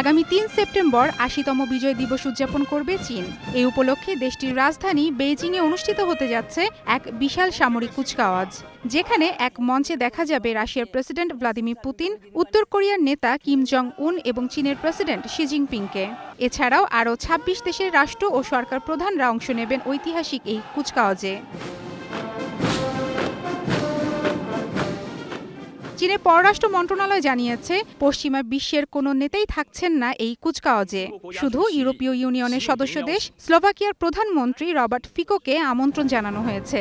আগামী তিন সেপ্টেম্বর আশিতম বিজয় দিবস উদযাপন করবে চীন। এই উপলক্ষে দেশটির রাজধানী বেইজিংয়ে অনুষ্ঠিত হতে যাচ্ছে এক বিশাল সামরিক কুচকাওয়াজ, যেখানে এক মঞ্চে দেখা যাবে রাশিয়ার প্রেসিডেন্ট ভ্লাদিমির পুতিন, উত্তর কোরিয়ার নেতা কিম জং উন এবং চীনের প্রেসিডেন্ট শি জিনপিংকে। এছাড়াও আরও ২৬ দেশের রাষ্ট্র ও সরকার প্রধানরা অংশ নেবেন ঐতিহাসিক এই কুচকাওয়াজে। চীনের পররাষ্ট্র মন্ত্রণালয় জানিয়েছে, পশ্চিমা বিশ্বের কোনো নেতাই থাকছেন না এই কুচকাওয়াজে। শুধু ইউরোপীয় ইউনিয়নের সদস্য দেশ, স্লোভাকিয়ার প্রধানমন্ত্রী রবার্ট ফিকোকে আমন্ত্রণ জানানো হয়েছে।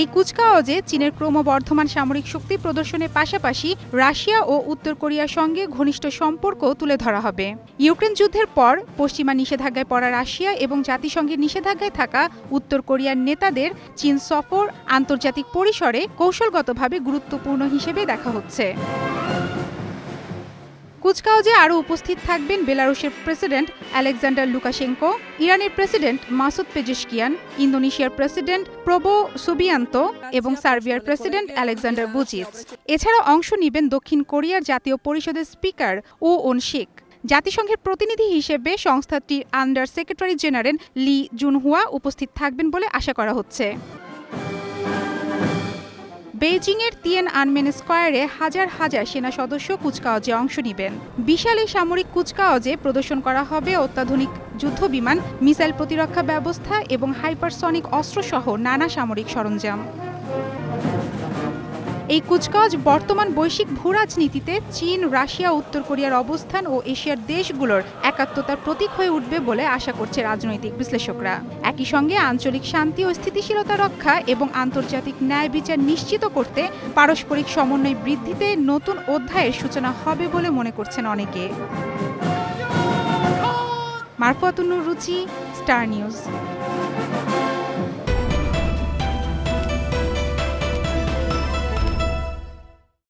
এই কুচকাওয়াজে চীনের ক্রমবর্ধমান সামরিক শক্তি প্রদর্শনের পাশাপাশি রাশিয়া ও উত্তর কোরিয়ার সঙ্গে ঘনিষ্ঠ সম্পর্ক তুলে ধরা হবে। ইউক্রেন যুদ্ধের পর পশ্চিমা নিষেধাজ্ঞায় পড়া রাশিয়া এবং জাতিসংঘের নিষেধাজ্ঞায় থাকা উত্তর কোরিয়ার নেতাদের চীন সফর আন্তর্জাতিক পরিসরে কৌশলগতভাবে গুরুত্বপূর্ণ হিসেবে দেখা হচ্ছে। কুচকাওয়াজে আরও উপস্থিত থাকবেন বেলারুশের প্রেসিডেন্ট আলেকজান্ডার লুকাশেঙ্কো, ইরানের প্রেসিডেন্ট মাসুদ পেজেশকিয়ান, ইন্দোনেশিয়ার প্রেসিডেন্ট প্রবো সুবিয়ান্ত এবং সার্বিয়ার প্রেসিডেন্ট আলেকজান্ডার বুচিচ। এছাড়া অংশ নেবেন দক্ষিণ কোরিয়ার জাতীয় পরিষদের স্পিকার ও ওন শেখ জাতিসংঘের প্রতিনিধি হিসেবে সংস্থাটির under secretary general Li Junhua উপস্থিত থাকবেন বলে আশা করা হচ্ছে। বেইজিংয়ের তিয়েন আনমেন স্কোয়ারে হাজার হাজার সেনা সদস্য কুচকাওয়াজে অংশ নেবেন। বিশাল এই সামরিক কুচকাওয়াজে প্রদর্শন করা হবে অত্যাধুনিক যুদ্ধ বিমান মিসাইল প্রতিরক্ষা ব্যবস্থা এবং হাইপারসনিক অস্ত্রসহ নানা সামরিক সরঞ্জাম। এই কুচকাওয়াজ বর্তমান বৈশ্বিক ভূরাজনীতিতে চীন, রাশিয়া, উত্তর কোরিয়ার অবস্থান ও এশিয়ার দেশগুলোর একাত্মতার প্রতীক হয়ে উঠবে বলে আশা করছে রাজনৈতিক বিশ্লেষকরা। একই সঙ্গে আঞ্চলিক শান্তি ও স্থিতিশীলতা রক্ষা এবং আন্তর্জাতিক ন্যায় বিচার নিশ্চিত করতে পারস্পরিক সমন্বয় বৃদ্ধিতে নতুন অধ্যায়ের সূচনা হবে বলে মনে করছেন অনেকে। মারফাতুন্নুর রুচি, স্টার নিউজ।